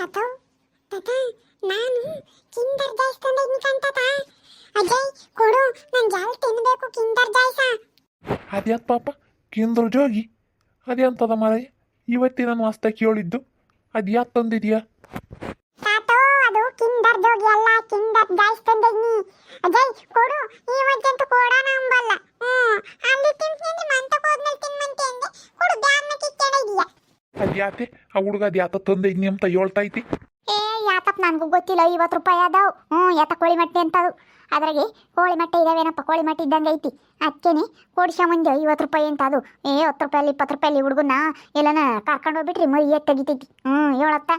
ತಾತ ತಾತ ನಾನು ಕಿಂಡರ್ ಜಾಯ್ಸ್ ತಂದಿದ್ನಿ ಕಂತಾತ ಅಜಯ್ ಕೊಡು ನಾನು ಜಾಲ್ ತಿನ್ಬೇಕು ಕಿಂಡರ್ ಜಾಯ್ಸ. ಅದ್ಯಾತ್ ಪಾಪ? ಕೇಂದ್ರ ಜೋಗಿ. ಅದೆಂತದ ಮಾರಾಯ ನಾನು ಮಸ್ತ ಕೇಳಿದ್ದು. ಅದ್ಯಾತ್ ತಂದಿದ್ಯಾ? ತಾತ ಅದು ಕಿಂಡರ್ ಜೋಗಿ ಅಲ್ಲ ಕಿಂಡರ್ ಜಾಯ್ಸ್ ತಂದಿದ್ನಿ ಅಜಯ್ ಕೊಡು ಇವತ್ತಂತೂ ಕೊಡೋಣ ಅಂಬಲ್ಲ. ಹ್ಮ್ ಅಲ್ಲಿ ತಿಂತೀನಿ ಮಂತಕ್ಕೆ ಅದ್ಯಾತೆ ಆ ಹುಡುಗ ಅದ್ಯಾತ ತಂದಿದ್ನಿ ಅಂತ ಹೇಳ್ತಾ ಐತಿ ಏ ಯಾತಪ್ಪ ನನಗೂ ಗೊತ್ತಿಲ್ಲ ಐವತ್ತು ರೂಪಾಯಿ ಅದಾವು. ಹ್ಞೂ ಯಾತ ಕೋಳಿ ಮೊಟ್ಟೆ ಅದು ಅದ್ರಾಗೆ ಕೋಳಿ ಮೊಟ್ಟೆ ಇದಾವೇನಪ್ಪ ಕೋಳಿ ಮೊಟ್ಟೆ ಇದ್ದಂಗೆ ಐತಿ. ಅದಕ್ಕೇನೆ ಮುಂದೆ ಐವತ್ತು ರೂಪಾಯಿ ಅಂತ ಅದು ಏ ಹತ್ತು ರೂಪಾಯಲ್ಲಿ ಇಪ್ಪತ್ತು ರೂಪಾಯಲ್ಲಿ ಹುಡುಗನ ಎಲ್ಲನ ಕರ್ಕೊಂಡು ಹೋಗ್ಬಿಟ್ರಿ ಮೈ ಏಟ್ ತೆಗಿತೈತಿ. ಹ್ಞೂ ಹೇಳತ್ತ?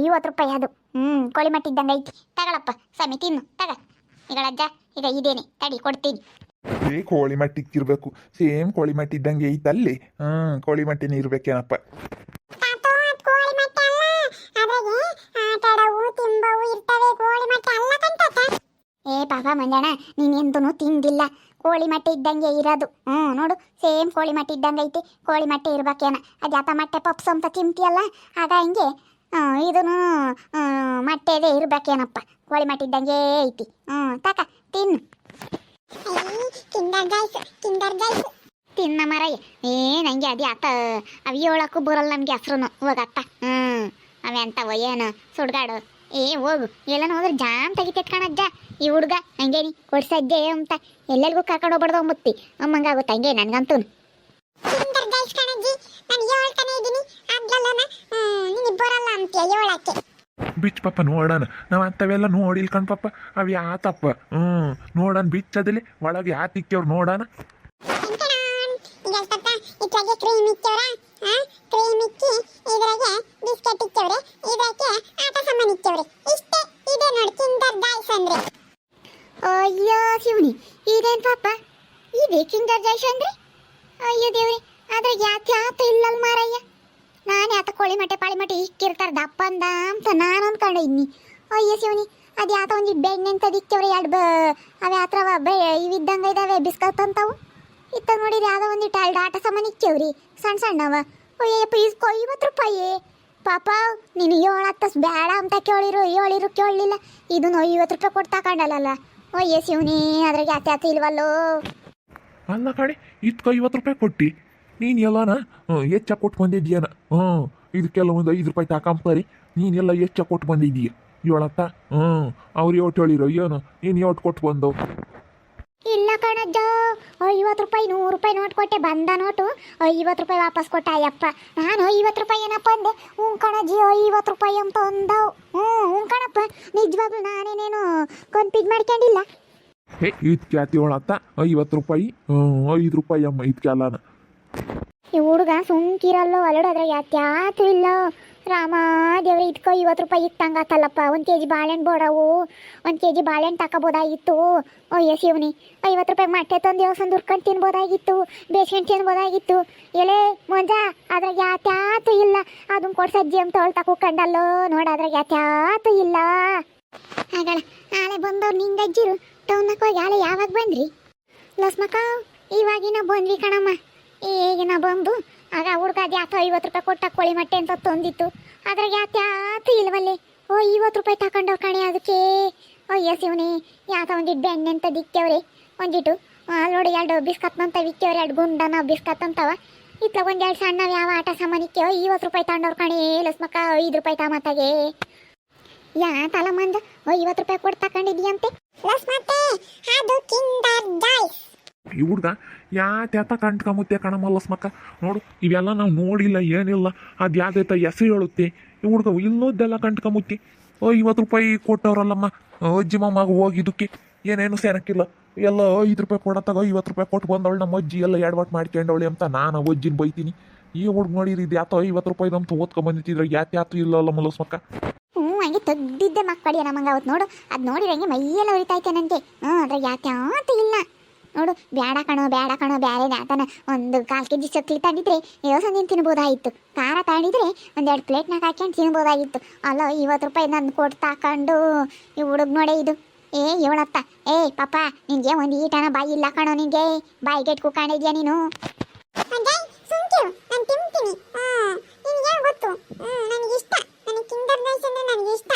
ಐವತ್ತು ರೂಪಾಯಿ ಅದು. ಹ್ಞೂ ಕೋಳಿ ಮೊಟ್ಟೆ ಇದ್ದಂಗೆ ಐತಿ. ತಗೊಳಪ್ಪ ಸಮಿ ತಿನ್ನು ತಗ. ಈಗ ಅಜ್ಜ ಈಗ ಇದೇನೆ ತಡಿ ಕೊಡ್ತೀನಿ. ಏ ಕೋಳಿ ಮಟ್ಟಿಗೆ ಇರ್ಬೇಕು ಸೇಮ್ ಕೋಳಿ ಮಟ್ಟಿ ಇದ್ದಂಗೆ ಐತಲ್ಲಿ. ಹ್ಞೂ ಕೋಳಿ ಮಟ್ಟಿನೇ ಇರ್ಬೇಕೇನಪ್ಪ. ಪಾಪ ಮಂಜಣ್ಣ ನೀನೆಂದೂ ತಿಂದಿಲ್ಲ. ಕೋಳಿ ಮಟ್ಟೆ ಇದ್ದಂಗೆ ಇರೋದು. ಹ್ಞೂ ನೋಡು ಸೇಮ್ ಕೋಳಿ ಮಟ್ಟೆ ಇದ್ದಂಗೆ ಐತಿ. ಕೋಳಿ ಮಟ್ಟೆ ಇರ್ಬೇಕೇನ ಅದು ಯಾತ ಮೊಟ್ಟೆ ಪಪ್ಸ್ ಅಂತ ತಿಂತಿಯಲ್ಲ ಆಗ ಹಿಂಗೆ ಇದೂ ಮಟ್ಟೆದೇ ಇರ್ಬೇಕೇನಪ್ಪ ಕೋಳಿ ಮಟ್ಟೆ ಇದ್ದಂಗೆ ಐತಿ. ಹ್ಞೂ ತಾಕ ತಿನ್ನು. ತಿನ್ನ ಮರಯ್ಯ ಏ ನಂಗೆ ಅದೇ ಆತ ಅವಿ ಹೇಳಕ್ಕೂ ಬರಲ್ಲ ನಮಗೆ ಹೆಸ್ರು ಹೋಗತ್ತ ಹ್ಞೂ ಅವೆ ಅಂತವ ಏನು ಸುಡ್ಗಾಡು. ಏ ಹೋಗು. ಎಲ್ಲನ ಹೋದ್ರೆ ಜಾಮ್ ತೆಗಿತೈತ್ ಕಾಣಜ್ಜ ಈ ಹುಡುಗ ಹಂಗೇನಿ ಕೊಡ್ಸಜ್ಜೆ ಅಂತ ಎಲ್ಲರಿಗೂ ಕರ್ಕೊಂಡು ಹೋಗ್ಬಾರ್ದು ಮುತ್ತಿ. ಅಮ್ಮಂಗಾಗುತ್ತೆ ಹಂಗೆ ನನಗಂತೂ. ಬರಲ್ಲ ಅಂತ ಹೇಳಕ್ಕೆ ಬಿಚ್ ಪಾಪ ನೋಡೋಣ. ನಾವು ಅಂಥವೆಲ್ಲ ನೋಡಿಲ್ ಕಣ್ ಪಾಪ. ಅವು ಯಾತಪ್ಪ ಹ್ಞೂ ನೋಡೋಣ ಬಿಚ್ಚದಲ್ಲಿ. ಒಳಗೆ ಯಾತಿಕ್ಕವ್ರು ನೋಡೋಣ. ಕ್ರೀಮ್ ಇಕ್ಕಿ, ಇದ್ರಾಗೆ ಬಿಸ್ಕೆಟ್ ಇಕ್ಕವ್ರಿ ಇದಕ್ಕೆ ಆಟ ಸಾಮಾನು ಇಕ್ಕವ್ರಿ ಇಷ್ಟೇ, ಇದೆ ನೋಡಿ ಕಿಂಡರ್ ಡೈಸ್ ಅಂದ್ರೆ. ಅಯ್ಯೋ ಶಿವನಿ ಇದೇನ್ ಪಾಪ? ಇದೆ ಕಿಂಡರ್ ಡೈಸ್ ಅಂದ್ರೆ? ಅಯ್ಯೋ ದೇವ್ರಿ, ಅದ್ರಾಗ ಯಾಕೆ ಆತ ಇಲ್ಲಲ್ ಮಾರಯ್ಯ. ನಾನು ಯಾತ ಕೋಳಿ ಮಟ್ಟೆ, ಪಾಳಿ ಮಟ್ಟೆ ಇಕ್ಕಿರ್ತಾರ ದಪ್ಪ ಅಂದ ಅಂತ ನಾನು ಅಂದ್ಕೊಂಡೆ ಇನ್ನಿ ಅಯ್ಯೋ ಶಿವನಿ ಅದು ಯಾತ ಒಂದು ಬೆಣ್ಣೆ ಅಂತ ಇಕ್ಕವ್ರಿ, ಎರಡು ಬ ಅವು ಯಾತ್ರವ ಬೆ ಇವಿದ್ದಂಗೆ ಇದಾವೆ ಬಿಸ್ಕತ್ ಅಂತವು. ಇತ್ತ ನೋಡಿರಿ ಯಾವ್ದೋ ಒಂದಿಟ್ಟು ಎರಡು ಆಟ ಸಾಮಾನು ಇಕ್ಕೇವ್ರಿ. ಸಣ್ಣ ಸಣ್ಣವ. ಅಯ್ಯಪ್ಪ ಇಸ್ಕೊ ಐವತ್ತು ರೂಪಾಯಿ ಪಾಪ, ನೀನು ಏಳತ್ತಸ್ ಬೇಡ ಅಂತ ಕೇಳಿರು, ಏಳಿರು ಕೇಳಲಿಲ್ಲ. ಇದನ್ನು ಐವತ್ತು ರೂಪಾಯಿ ಕೊಟ್ಟು ತಗೊಂಡಲ್ಲ ಅಯ್ಯ, ಶಿವನಿ, ಅದ್ರಾಗ ಯಾತೆ ಯಾತ ಇಲ್ವಲ್ಲೋ. ಅಲ್ಲ ಕಣೆ, ಇದ್ಕ ಐವತ್ತು ರೂಪಾಯಿ ಕೊಟ್ಟಿ. ನೀನು ಎಲ್ಲನ ಹೆಚ್ಚ ಕೊಟ್ಟು ಬಂದಿದ್ದೀಯನ. ಹ್ಞೂ ಇದಕ್ಕೆಲ್ಲ ಒಂದು ಐದು ರೂಪಾಯಿ ತಾಕಂಬರಿ ನೀನೆಲ್ಲ ಹೆಚ್ಚ ಕೊಟ್ಟು ಬಂದಿದ್ದೀಯ. ಏಳತ್ತ ಹ್ಞೂ ಅವ್ರು ಏಟು ಹೇಳಿರೋ? ಏನು? ನೀನು ಏಟು ಕೊಟ್ಟು ಬಂದವು ಇಲ್ಲ ಕಣಜ್ಜ. ಐವತ್ತು ರೂಪಾಯಿ ನೂರು ರೂಪಾಯಿ ನೋಟ್ ಕೊಟ್ಟೆ ಬಂದ ನೋಟು. ಐವತ್ತು ರೂಪಾಯಿ ವಾಪಸ್ ಕೊಟ್ಟ ಅಯ್ಯಪ್ಪ ನಾನು ಐವತ್ತು ರೂಪಾಯಿ ಏನಪ್ಪ ಅಂದೆ? ಹ್ಞೂ ಕಣಜ್ಜಿ ಐವತ್ತು ರೂಪಾಯಿ ಅಂತ ಅಂದವು. ಹ್ಞೂ ಹ್ಞೂ ಕಣಪ್ಪ ನಿಜವಾಗ್ಲೂ ನಾನೇನೇನು ಕನ್ಫ್ಯೂಸ್ ಮಾಡ್ಕೊಂಡಿಲ್ಲ. ಹೇ ಇದಕ್ಕೆ ಕ್ಯಾತಿ ಏಳತ್ತ ಐವತ್ತು ರೂಪಾಯಿ ಐದು ರೂಪಾಯಿ ಅಮ್ಮ ಇದಕ್ಕೆ ಅಲ್ಲನ ಈ ಹುಡುಗ ಸುಮ್ಕಿರಲ್ಲೋ ಅಲ್ಲೋಡ್ರೆ ಯಾತ್ಯಾತು ಇಲ್ಲ. ರಾಮ, ದೇವ್ರಿ, ಇದ್ಕೋ, ಐವತ್ತು ರೂಪಾಯಿ ಇತ್ತಂಗಾತಲ್ಲಪ್ಪ ಒಂದು ಕೆ ಜಿ ಬಾಳೆಹಣ್ಣು ಬೋಡವು. ಒಂದು ಕೆ ಜಿ ಬಾಳೆಹಣ್ಣು ತಗೋಬೋದಾಗಿತ್ತು ಅಯ್ಯೋ, ಶಿವನಿ, ಐವತ್ತು ರೂಪಾಯಿ ಮೊಟ್ಟೆ ತಂದು ದೇವಸ್ಥಾನ ದುರ್ಕೊಂಡು ತಿನ್ಬೋದಾಗಿತ್ತು. ಬೇಸ್ಕೊಂಡು ತಿನ್ಬೋದಾಗಿತ್ತು. ಎಲೆ, ಮೊಂಜಾ, ಅದ್ರಾಗ ಯಾತ್ಯಾತು ಇಲ್ಲ. ಅದನ್ನ ಕೊಡ್ಸಜ್ಜಿ ಅಂತ ಕಂಡಲ್ಲೋ. ನೋಡ, ಅದ್ರಾಗ ಯಾತ್ಯಾತು ಇಲ್ಲ. ಹಾಗಳ ನಾಳೆ ಬಂದವ್ರು ನಿಂಗಜ್ಜಿರು ಟೌನಕ್ಕೆ ಹೋಗಿ ಯಾವಾಗ ಬಂದ್ರಿ? ಲಸ್ಮಕ್ಕ ಇವಾಗಿನ ಬಂದ್ವಿ ಕಣಮ್ಮ. ಈಗಿನ ಬಂದು ಆಗ ಹುಡ್ಗ ಅದು ಯಾತ ಐವತ್ತು ರೂಪಾಯಿ ಕೊಟ್ಟ ಕೋಳಿ ಮೊಟ್ಟೆ ಅಂತ ತಂದಿತ್ತು. ಅದ್ರಾಗ ಯಾತ ಯಾತ ಇಲ್ವಲ್ಲಿ? ಓ, ಐವತ್ತು ರೂಪಾಯಿ ತಗೊಂಡವ್ ಕಣೆ ಅದಕ್ಕೆ. ಅಯ್ಯೋ ಶಿವನಿ, ಯಾತ ಒಂದಿಟ್ಟು ಬೆಣ್ಣೆ ಅಂತ ದಿಕ್ಕವ್ರಿ. ಒಂದಿಟ್ಟು ಅಲ್ಲಿ ನೋಡಿ ಎರಡು ಬಿಸ್ಕತ್ ಅಂತ ವಿಕ್ಕವ್ರಿ, ಎರಡು ಗುಂಡನ ಬಿಸ್ಕತ್ ಅಂತವ. ಇತ್ಲ ಒಂದೆರಡು ಸಣ್ಣ ಯಾವ ಆಟ ಸಾಮಾನಿಕ್ಕೆ ಐವತ್ತು ರೂಪಾಯಿ ತಗೊಂಡವ್ರು ಕಣೆ, ಲಸ್ಮಕ್ಕ ಐದು ರೂಪಾಯಿ ತಮತ್ತಾಗೆ ಯಾ ತಲಮಂದ ಐವತ್ತು ರೂಪಾಯಿ ಕೊಟ್ಟು ತಗೊಂಡಿದ್ಯಂತೆ ಲಸ್ಮತ್ತೆ, ಅದು ಕಿಂಡರ್ ಡೈಸ್ ಈ ಹುಡ್ಗ ಯಾತ್ಯಾತ ಕಂಟ್ಕೊಂಬುತ್ತೆ ಕಣಮ್ಮ ಮಕ್ಕ ನೋಡು, ಇವೆಲ್ಲ ನಾವು ನೋಡಿಲ್ಲ, ಏನಿಲ್ಲ. ಅದು ಯಾವ್ದೈತ ಹೆಸರು ಹೇಳುತ್ತೆ. ಈ ಹುಡ್ಗ ಇಲ್ಲೋದ್ದೆಲ್ಲ ಕಂಟ್ಕೊಂಬುತ್ತಿ ಇವತ್ತು ರೂಪಾಯಿ ಕೊಟ್ಟವ್ರಲ್ಲಮ್ಮ. ಅಜ್ಜಿ ಮಗ ಹೋಗಿದ್ದಕ್ಕೆ. ಏನೇನು ಸೇನಕ್ಕಿಲ್ಲ ಎಲ್ಲ ಐದು ರೂಪಾಯಿ ಕೊಡತ್ತಾಗ ಐವತ್ತು ರೂಪಾಯಿ ಕೊಟ್ಟು ಬಂದವಳು. ನಮ್ಮ ಅಜ್ಜಿ ಎಲ್ಲ ಎಡವಟ್ಟು ಮಾಡ್ಕೊಂಡವಳೆ ಅಂತ ನಾನು ಅಜ್ಜಿನ ಬೈತೀನಿ. ಈ ಹುಡ್ಗ ನೋಡಿರಿ ಇದು ಯಾತೋ ಐವತ್ತು ರೂಪಾಯಿ ಅಂತ ಓದ್ಕೊಂಡ್ ಯಾತ ಯಾತ್ ಇಲ್ಲಲ್ಲ ಮಲಸ್ಮಕ್ಕ ಹ್ಞೂ, ಹಂಗೆ ತೆಗ್ದಿದ್ದೆ ಮಕ್ಕಳಿಯ ನಮ್ಮಂಗೆ ಅವತ್ತು ನೋಡು. ಅದು ನೋಡಿರಂಗೆ ಮೈಯೆಲ್ಲ ಉರಿತಾಯ್ತೆ ನನಗೆ. ಹ್ಞೂ, ಅದ್ರಾಗ ಯಾತ್ಯಾತು ಇಲ್ಲ. ನೋಡು, ಬ್ಯಾಡ ಕಣೋ ಬ್ಯಾಡ ಕಣೋ, ಬ್ಯಾರೆ ಒಂದು ಕಾಲು ಕೆ ಜಿ ಚಕ್ಲಿ ತಂದಿದ್ರೆ ಯೋಸಂದಿನ ತಿನ್ಬೋದಾಗಿತ್ತು. ಖಾರ ತಂದಿದ್ರೆ ಒಂದೆರಡು ಪ್ಲೇಟ್ನಾಗ ಹಾಕ್ಯಂಡು ತಿನ್ಬೋದಾಗಿತ್ತು. ಅಲ್ಲ ಇವತ್ತು ರೂಪಾಯಿ ನಂದು ಕೊಟ್ಟು ತಾಕೊಂಡು ಈ ಹುಡುಗ ನೋಡೇ ಇದು. ಏ ಇವಳಪ್ಪ ಏ, ಪಾಪ ನಿಂಗೆ ಒಂದು ಈಟನ ಬಾಯಿ ಇಲ್ಲ ಕಣೋ ನಿಂಗೆ ಬಾಯಿ ಗೆಟ್ ಕಾಣಿದ್ಯಾ ನೀನು? ತಿಂತೀನಿ. ನಿನಗೆ ನನಗೆ ಇಷ್ಟ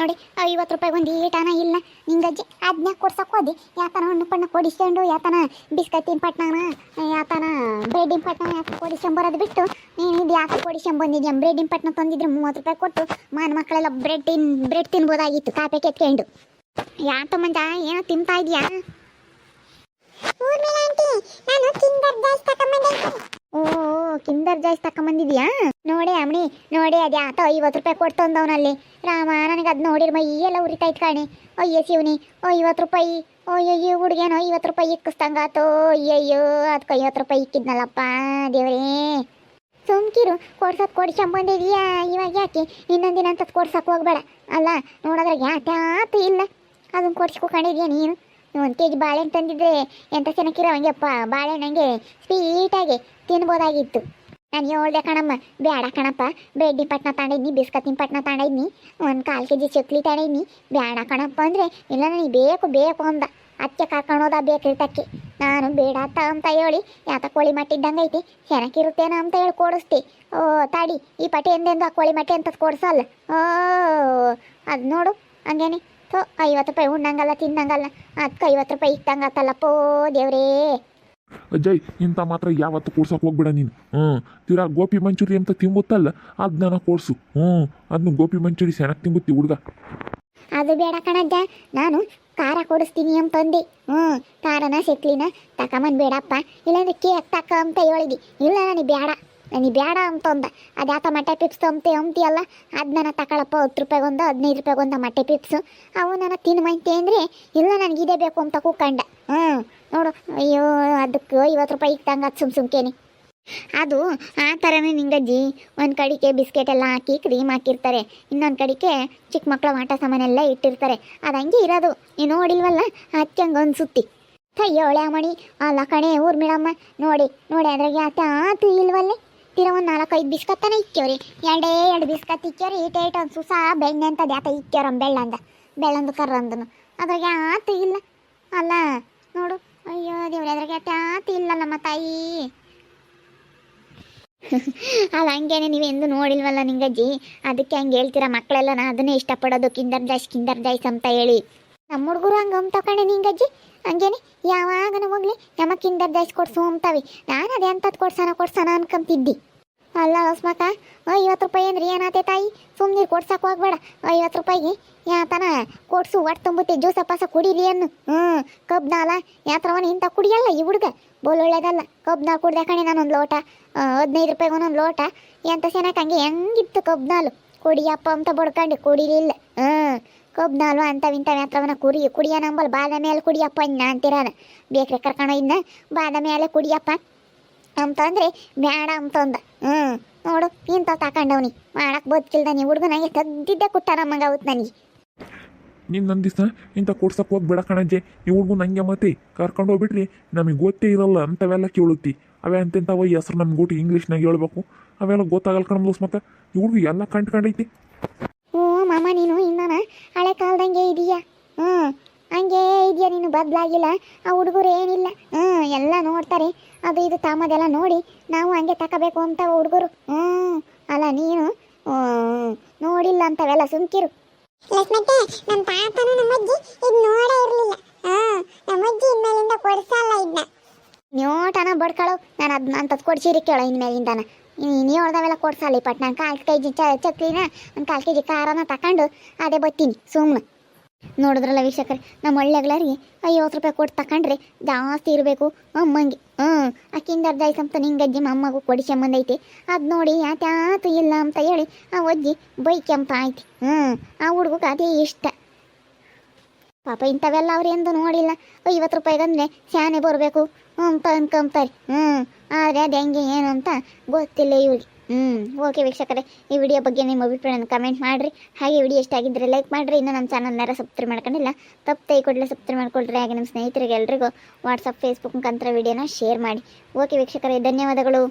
ಅಂದ್ರೆ ಐವತ್ತು ರೂಪಾಯಿ ಒಂದು ಈಟನ ಇಲ್ಲ. ನಿಂಗಜ್ಜಿ ಅದನ್ನ ಕೊಡ್ಸಕ್ಕೆ ಹೋದಿ. ಯಾತನ ಹಣ್ಣು ಪಣ್ಣ ಕೊಡಿಸ್ಕೊಂಡು, ಯಾತನ ಬಿಸ್ಕತ್ತಿನ ಪಟ್ನಾನ, ಯಾತನ ಬ್ರೆಡ್ಡಿನ ಪಟ್ನ ಯಾಕೆ ಕೊಡಿಸ್ಕೊಂಬರೋದು ಬಿಟ್ಟು, ನೀನು ಇದು ಯಾಕೆ ಕೊಡಿಸ್ಕೊಂಬಂದಿದ್ಯಾ ಬ್ರೆಡ್ಡಿನ ಪಟ್ನ ತಂದಿದ್ರೆ ಮೂವತ್ತು ರೂಪಾಯಿ ಕೊಟ್ಟು ಮಾನ ಮಕ್ಕಳೆಲ್ಲ ಬ್ರೆಡ್ ತಿನ್, ಬ್ರೆಡ್ ತಿನ್ಬೋದಾಗಿತ್ತು ಕಾಪೆ ಕೆತ್ಕೊಂಡು. ಯಾತ ಮಂಜ ಏನೋ ತಿಂತಾ ಇದೆಯಾ? ನಾನು ಓ ಕಿಂದರ್ ಜಾಯ್ಸ್ ತಕೊಂಬಂದಿದ್ಯಾ ನೋಡಿ ಅಮ್ಮಣಿ ನೋಡಿ ಅದೇ ಆತ ಐವತ್ತು ರೂಪಾಯಿ ಕೊಡ್ತಂದವನಲ್ಲಿ ರಾಮ, ನನಗೆ ಅದು ನೋಡಿರ್ ಮೈ ಎಲ್ಲ ಉರಿತೈತ್ ಕಾಣಿ. ಅಯ್ಯೋ ಶಿವನಿ ಐವತ್ತು ರೂಪಾಯಿ. ಅಯ್ಯಯ್ಯೋ ಹುಡುಗೇನೋ ಐವತ್ತು ರೂಪಾಯಿ ಇಕ್ಕಿಸ್ತಂಗಾತೋ ಅಯ್ಯಯ್ಯೋ ಅದಕ್ಕೆ ಐವತ್ತು ರೂಪಾಯಿ ಇಕ್ಕಿದ್ನಲ್ಲಪ್ಪ ದೇವ್ರೇ. ಸುಮ್ಕಿರು, ಕೊಡ್ಸೋದು ಕೊಡ್ಸ್ಕೊಂಬಂದಿದ್ಯಾ? ಇವಾಗ ಯಾಕೆ? ಇನ್ನೊಂದಿನ ಅಂತ ಕೊಡ್ಸಕ್ಕೆ ಹೋಗ್ಬೇಡ. ಅಲ್ಲ ನೋಡಿದ್ರೆ ಯಾತ್ಯಾತು ಇಲ್ಲ. ಅದನ್ನ ಕೊಡ್ಸ್ಕೊಂಡಿದ್ಯಾ ನೀನು. ಒಂದು ಕೆ ಜಿ ಬಾಳೆಹಣ್ಣು ತಂದಿದ್ರೆ ಚೆನ್ನಾಗಿರೋ ಹಂಗೆಪ್ಪ ಬಾಳೆಹಣ್ಣು ಹಂಗೆ ಸ್ವೀಟಾಗಿ ತಿನ್ಬೋದಾಗಿತ್ತು. ನಾನು ಹೇಳ್ದೆ ಕಣಮ್ಮ ಬೇಡ ಕಣಪ್ಪ. ಬ್ರೆಡ್ಡಿ ಪಟ್ನ ತಗೊಂಡಿದ್ನಿ ಬಿಸ್ಕತ್ತಿನ ಪಟ್ನ ತಗೊಂಡಿದ್ನಿ ಒಂದು ಕಾಲು ಕೆ ಜಿ ಚಕ್ಲಿ ತಗೊಂಡಿದ್ನಿ ಬೇಡ ಕಣಪ್ಪ ಅಂದರೆ ಇಲ್ಲ ನನಗೆ ಬೇಕು ಬೇಕು ಅಂದ. ಅತ್ತೆ ಕರ್ಕೊಂಡೋದ ಬೇಕಿರ್ತಕ್ಕೆ. ನಾನು ಬೇಡ ಅತ್ತ ಅಂತ ಹೇಳಿ ಯಾತ ಕೋಳಿ ಮಟ್ಟಿದ್ದಂಗೆ ಐತಿ. ಚೆನ್ನಾಗಿರುತ್ತೇನೋ ಅಂತ ಹೇಳಿ ಕೊಡಿಸ್ತಿ. ಓ, ತಾಡಿ, ಈ ಪಟ್ಟಿ ಎಂದೆಂದು ಆ ಕೋಳಿ ಮಟ್ಟಿ ಅಂತ ಕೊಡಿಸಲ್ಲ? ಓ, ಅದು ನೋಡು, ಹಂಗೇನೆ. ಥೋ ಐವತ್ತು ರೂಪಾಯಿ ಉಣ್ಣಂಗಲ್ಲ ತಿನ್ನಂಗಲ್ಲ. ಅದಕ್ಕೆ ಐವತ್ತು ರೂಪಾಯಿ ಪೋ ದೇವ್ರೇ. ಅಜಯ್ ಇಂಥ ಮಾತ್ರ ಯಾವತ್ತು ಕೊಡ್ಸಕ್ ಹೋಗ್ಬೇಡ ನೀನು. ಹ್ಞೂ ತೀರಾ ಗೋಪಿ ಮಂಚೂರಿ ಅಂತ ತಿಂಬುತ್ತಲ್ಲ ಅದನ್ನ ಕೊಡ್ಸು. ಹ್ಞೂ ಅದನ್ನ ಗೋಪಿ ಮಂಚೂರಿ ಚೆನ್ನಾಗಿ ತಿಂಬುತ್ತಿ ಹುಡುಗ. ಅದು ಬೇಡ ಕಣಜ್ಜ ನಾನು ಖಾರ ಕೊಡಿಸ್ತೀನಿ ಅಂತಂದೆ ಹ್ಞೂ ಖಾರನ ಸಿಕ್ಲಿನ ತಕೊಂಬಂದು ಬೇಡಪ್ಪ. ಇಲ್ಲಾಂದ್ರೆ ಕೇಕ್ ತಕ ಅಂತ ಹೇಳಿದಿ. ಇಲ್ಲ ನನಗೆ ಬೇಡ. ನನಗೆ ಬೇಡ ಅಂತಂದ. ಅದ್ಯಾತ ಮಟ್ಟೆ ಪಿಪ್ಸ್ ಅಂತೆ ಅಂತೀಯಲ್ಲ ಅದು ನನ್ನ ತಗೊಳಪ್ಪ ಹತ್ತು ರೂಪಾಯಿಗೊಂದು ಹದಿನೈದು ರೂಪಾಯಿಗೊಂದು ಮಟ್ಟೆ ಪಿಪ್ಸು ಅವು ನನ್ನ ತಿನ್ಮಂತೆ ಅಂದರೆ, ಇಲ್ಲ ನನಗೆ ಇದೇ ಬೇಕು ಅಂತ ಕೂಕಂಡ. ಹ್ಞೂ ನೋಡು. ಅಯ್ಯೋ ಅದಕ್ಕೆ ಐವತ್ತು ರೂಪಾಯಿ ಇಕ್ಕಂಗೆ ಅದು ಸುಮ್ ಸುಮ್ಕೇನಿ. ಅದು, ಆ ಥರನೇ ನಿಂಗಜ್ಜಿ, ಒಂದು ಕಡೆಗೆ ಬಿಸ್ಕೆಟ್ ಎಲ್ಲ ಹಾಕಿ ಕ್ರೀಮ್ ಹಾಕಿರ್ತಾರೆ. ಇನ್ನೊಂದು ಕಡೆಗೆ ಚಿಕ್ಕ ಮಕ್ಕಳ ಆಟ ಸಾಮಾನೆಲ್ಲ ಇಟ್ಟಿರ್ತಾರೆ. ಅದು ಹಂಗೆ ಇರೋದು. ನೀನು ನೋಡಿಲ್ವಲ್ಲ? ಹಚ್ಚಂಗೆ ಅನ್ಸುತ್ತಿ. ಒಳ್ಳೆ ಮಣಿ ಅಲ್ಲ ಕಣೆ ಊರ್ಮಿಳಮ್ಮ ನೋಡಿ ನೋಡಿ, ಅದ್ರಾಗೆ ಆತ ಆತು ಇಲ್ವಲ್ಲೇ? ತೀರ ಒಂದು ನಾಲ್ಕೈದು ಬಿಸ್ಕತ್ತನ ಇಕ್ಕೇವ್ರಿ. ಎರಡೇ ಎರಡು ಬಿಸ್ಕತ್ ಇಕ್ಕೇವ್ರಿ ಈಟ ಈಟ ಒಂದು ಸುಸ ಬೆಣ್ಣೆ ಅಂತದ್ದು ಯಾತ ಇಕ್ಕೇವ್ರ ಬೆಳ್ಳಂದ ಬೆಳ್ಳಂದು ಕರ್ರಂದನು ಅದ್ರಾಗೆ ಆತು ಇಲ್ಲ. ಅಲ್ಲ, ನೋಡು. ಅಯ್ಯೋ, ದೇವ್ರಿ, ಅದ್ರಾಗೆ ಆತ ಇಲ್ಲ ನಮ್ಮ ತಾಯಿ. ಅಲ್ಲ, ಹಂಗೇನೆ ನೀವೆಂದು ನೋಡಿಲ್ವಲ್ಲ ನಿಂಗಜ್ಜಿ? ಅದಕ್ಕೆ ಹಂಗೆ ಹೇಳ್ತೀರಾ ಮಕ್ಕಳೆಲ್ಲ ನಾ ಅದನ್ನೇ ಇಷ್ಟಪಡೋದು. ಕಿಂದರ್ ಜಾಯ್ಸ್ ಕಿಂದರ್ ಜಾಯ್ಸ್ ಅಂತ ಹೇಳಿ. ನಮ್ಮ ಹುಡುಗರು ಹಂಗೆ ನಿಂಗೆ ನಿಂಗಜ್ಜಿ. ಹಂಗೇನೆ? ಯಾವಾಗನ ಹೋಗ್ಲಿ ನಮ್ಮ ಕಿಂಡರ್ ಕೊಡ್ಸು ಅಂತಾವೆ ನಾನು ಅದೇ ಅಂತದ್ ಕೊಡ್ಸೋಣ ಕೊಡ್ಸೋಣ ಅನ್ಕೊಂತಿದ್ದಿ. ಅಲ್ಲ ಹೊಸ್ಮಕ ಐವತ್ತು ರೂಪಾಯಿ ಅಂದ್ರೆ ಏನಾತೆ ತಾಯಿ? ಸುಮ್ಮನೆ ಕೊಡ್ಸಕ್ಕೆ ಹೋಗ್ಬೇಡ. ಐವತ್ತು ರೂಪಾಯಿಗೆ ಯಾತನ ಕೊಡ್ಸು ಒಟ್ಟು ತುಂಬುತ್ತೆ ಜ್ಯೂಸ ಪಾಸ ಕುಡೀರಿ ಅನ್ನು. ಹ್ಞೂ ಕಬ್ನಾಲ ಯಾತ್ರವನ ಇಂಥ ಕುಡಿಯಲ್ಲ ಈ ಹುಡುಗ? ಬೋಲ್ ಒಳ್ಳೇದಲ್ಲ. ಕಬ್ನಾಲ್ ಕುಡ್ದೆ ಕಣೆ ನಾನೊಂದು ಲೋಟ. ಹದಿನೈದು ರೂಪಾಯಿಗೆ ಒಂದೊಂದು ಲೋಟ. ಎಂತ ಸೇನಕ್ಕೆ ಹಂಗೆ ಹೆಂಗಿತ್ತು ಕಬ್ನಾಲು ಕುಡಿಯಪ್ಪ ಅಂತ ಬಡ್ಕೊಂಡು ಕುಡಿಲಿಲ್ಲ. ಹ್ಞೂ ಕಬ್ನಾಲು ಅಂಥವಿಂಥವು ಯಾತ್ರವನ ಕುರಿ, ಕುಡಿಯ ನಂಬಲ್ ಬಾದ ಮೇಲೆ ಕುಡಿಯಪ್ಪ ಇನ್ನ ಅಂತಿರಾನ. ಬೇಕ್ರೆ ಕರ್ಕೊಂಡು ಇನ್ನ ಬಾದಾಮೇಲೆ ಕುಡಿಯಪ್ಪ. ಅಂತಂದ್ರೆ ಬೇಡ ಅಂತಂದ ಹ್ಞೂ ನೋಡು ಇಂಥ ತಗೊಂಡವ್ನಿ ಮಾಡಕ್ಕೆ ಬದುಕಿಲ್ದ ನೀ ಹುಡುಗನಾಗೆ ತದ್ದಿದ್ದೆ ಕೊಟ್ಟ ನಮ್ಮಂಗ ಅವತ್ತು ನನಗೆ ನೀನು ಇಂತ ಇಂಥ ಕೊಡ್ಸಕ್ಕೆ ಹೋಗ್ಬೇಡ ಕಣಜ್ಜೆ. ಈ ಹುಡುಗು ನಂಗೆ ಮತ್ತೆ ಕರ್ಕೊಂಡು ಹೋಗ್ಬಿಟ್ರಿ ನಮಗೆ ಗೊತ್ತೇ ಇರಲ್ಲ ಅಂಥವೆಲ್ಲ ಕೇಳುತ್ತಿ. ಅವೇ ಅಂತೆಂಥವ ಈ ಹೆಸ್ರು ನಮ್ಗೆ ಊಟ ಇಂಗ್ಲೀಷ್ನಾಗ ಹೇಳ್ಬೇಕು. ಅವೆಲ್ಲ ಗೊತ್ತಾಗಲ್ಲ ಕಣ ಮತ್ತೆ. ಈ ಹುಡುಗು ಎಲ್ಲ ಕಂಡ್ಕೊಂಡೈತಿ. ಓ ಮಾಮ ನೀನು ಇನ್ನಾನ? ಹಳೆ ಕಾಲದಂಗೆ ಇದೀಯಾ? ಹ್ಞೂ ಹಂಗೆ ಇದೆಯಾ ನೀನು ಬದಲಾಗಿಲ್ಲ. ಆ ಹುಡುಗರು ಏನಿಲ್ಲ. ಹ್ಞೂ ಎಲ್ಲ ನೋಡ್ತಾರೆ. ಅದು ಇದು ತಾಮದೆಲ್ಲ ನೋಡಿ ನಾವು ಹಂಗೆ ತಗೋಬೇಕು ಅಂತ ಹುಡುಗರು. ಹ್ಞೂ ಅಲ್ಲ ನೀನು? ಓ ನೋಡಿಲ್ಲ ಅಂತವೆಲ್ಲ ಸುಮ್ಕಿರು. ಲಕ್ಷ್ಮತ್ತೆ ನಮ್ಮ ತಾತನು ನಮ್ಮಜ್ಜಿ ಇದು ನೋಡೇ ಇರಲಿಲ್ಲ. ನಮ್ಮ ನಮ್ಮಜ್ಜಿ ಇನ್ಮೇಲಿಂದ ಕೊಡ್ಸಲ್ಲ ಇದನ್ನ ನೋಟನ ಬಡ್ಕಳು. ನಾನು ಅದನ್ನ ಅಂತದ್ ಕೊಡ್ಸಿರಿ ಕೇಳೋ ಇನ್ಮೇಲಿಂದಾನ. ನೀವು ಹೊಡೆದವೆಲ್ಲ ಕೊಡ್ಸಲ್ಲ ಪಟ್ ನಾನು ಕಾಲು ಕೆ ಜಿ ಚಕ್ರಿನ ಒಂದು ಕಾಲು ಕೆ ಜಿ ಖಾರನ ತಗೊಂಡು ಅದೇ ಬತ್ತೀನಿ ಸುಮ್ಮನೆ ನೋಡಿದ್ರಲ್ಲ ವೀಕ್ಷಕರೇ, ನಮ್ಮ ಹಳ್ಳಿಗಳರಿಗೆ ಐವತ್ತು ರೂಪಾಯಿ ಕೊಟ್ಟು ತಕೊಂಡ್ರೆ ಜಾಸ್ತಿ ಇರಬೇಕು. ಅಮ್ಮಂಗೆ ಹ್ಞೂ ಆ ಅರ್ಧ ಜಾಯ್ಸ್ ಅಂತ ನಿಂಗಜ್ಜಿ ಅಮ್ಮಗೂ ಕೊಡಿಸ್ಕೊಂಬಂದೈತಿ ಅದು ನೋಡಿ ಯಾತ್ಯಾತು ಇಲ್ಲ ಅಂತ ಹೇಳಿ ಆ ಅಜ್ಜಿ ಬೈಕೆಂಪ ಆಯ್ತು. ಹ್ಞೂ ಆ ಹುಡುಗಕ್ಕೆ ಅದೇ ಇಷ್ಟ. ಪಾಪ ಇಂಥವೆಲ್ಲ ಅವ್ರು ಎಂದು ನೋಡಿಲ್ಲ. ಐವತ್ತು ರೂಪಾಯಿಗಂದ್ರೆ ಶಾನೆ ಬರಬೇಕು. ಅಂತ ಅನ್ಕೊಂತಾರೆ ಹ್ಞೂ ಆದರೆ ಅದು ಹೆಂಗೆ, ಏನು ಅಂತ ಗೊತ್ತಿಲ್ಲ ಇವ್ರಿಗೆ ಹ್ಞೂ ಓಕೆ ವೀಕ್ಷಕರೇ, ಈ ವಿಡಿಯೋ ಬಗ್ಗೆ ನಿಮ್ಮ ಅಭಿಪ್ರಾಯನ ಕಮೆಂಟ್ ಮಾಡಿರಿ. ಹಾಗೆ ವಿಡಿಯೋ ಇಷ್ಟ ಆಗಿದ್ದರೆ ಲೈಕ್ ಮಾಡಿರಿ. ಇನ್ನೂ ನಮ್ಮ ಚಾನಲ್ನಾರ ಸಬ್ಸ್ಕ್ರೈಬ್ ಮಾಡ್ಕೊಂಡಿಲ್ಲ ತಪ್ಪು ಕೂಡಲೇ ಸಬ್ಸ್ಕ್ರೈಬ್ ಮಾಡ್ಕೊಳ್ರಿ. ಹಾಗೆ ನಮ್ಮ ಸ್ನೇಹಿತರಿಗೆ ಎಲ್ರಿಗೂ ವಾಟ್ಸಪ್ ಫೇಸ್ಬುಕ್ ಮುಖಾಂತರ ವಿಡಿಯೋನ ಶೇರ್ ಮಾಡಿ. ಓಕೆ ವೀಕ್ಷಕರೇ, ಧನ್ಯವಾದಗಳು.